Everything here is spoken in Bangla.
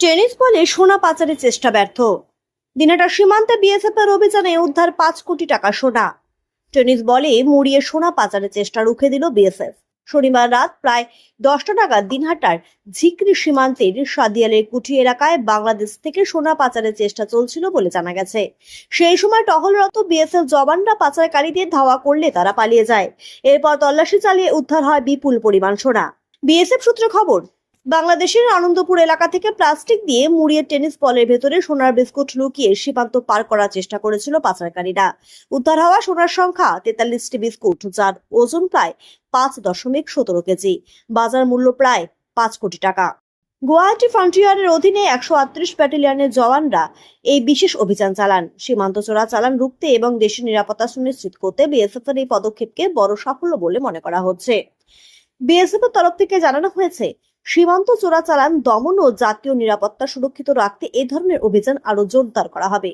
টেনিস বলে সোনা পাচারের চেষ্টা ব্যর্থ। দিনাটা সীমান্তে বিএসএফ এর অভিযানে উদ্ধার পাঁচ কোটি টাকা সোনা। টেনিস বলে মুড়িয়ে সোনা পাচারের চেষ্টা রুখে দিল বিএসএফ। শনিবার রাত প্রায় দশটা নাগাদ দিনহাটার ঝিকরি সীমান্তের সাদিয়ালের কুঠি এলাকায় বাংলাদেশ থেকে সোনা পাচারের চেষ্টা চলছিল বলে জানা গেছে। সেই সময় টহলরত বিএসএফ জওয়ানরা পাচারকারীদের ধাওয়া করলে তারা পালিয়ে যায়। এরপর তল্লাশি চালিয়ে উদ্ধার হয় বিপুল পরিমাণ সোনা। বিএসএফ সূত্রে খবর বাংলাদেশের আনন্দপুর এলাকা থেকে প্লাস্টিক দিয়ে মুড়িয়ে টেনিস বলের ভেতরে সোনার বিস্কুট লুকিয়ে সীমান্ত পার করার চেষ্টা করেছিল পাচারকারীরা। উদ্ধার হওয়া সোনার সংখ্যা তেতাল্লিশটি বিস্কুট, যার ওজন প্রায় পাঁচ দশমিক সতেরো কেজি। বাজার মূল্য প্রায় পাঁচ কোটি টাকা। গুয়াহাটি ফ্রন্টিয়ারের অধীনে একশো আটত্রিশ ব্যাটালিয়নের জওয়ানরা এই বিশেষ অভিযান চালান। সীমান্ত চোরা চালান রুখতে এবং দেশের নিরাপত্তা সুনিশ্চিত করতে বিএসএফ এর এই পদক্ষেপকে বড় সাফল্য বলে মনে করা হচ্ছে। বিএসএফ এর তরফ থেকে জানানো হয়েছে সীমান্ত চোরাচালান, দমন ও জাতীয় নিরাপত্তা সুরক্ষিত রাখতে এ ধরনের অভিযান আরও জোরদার করা হবে।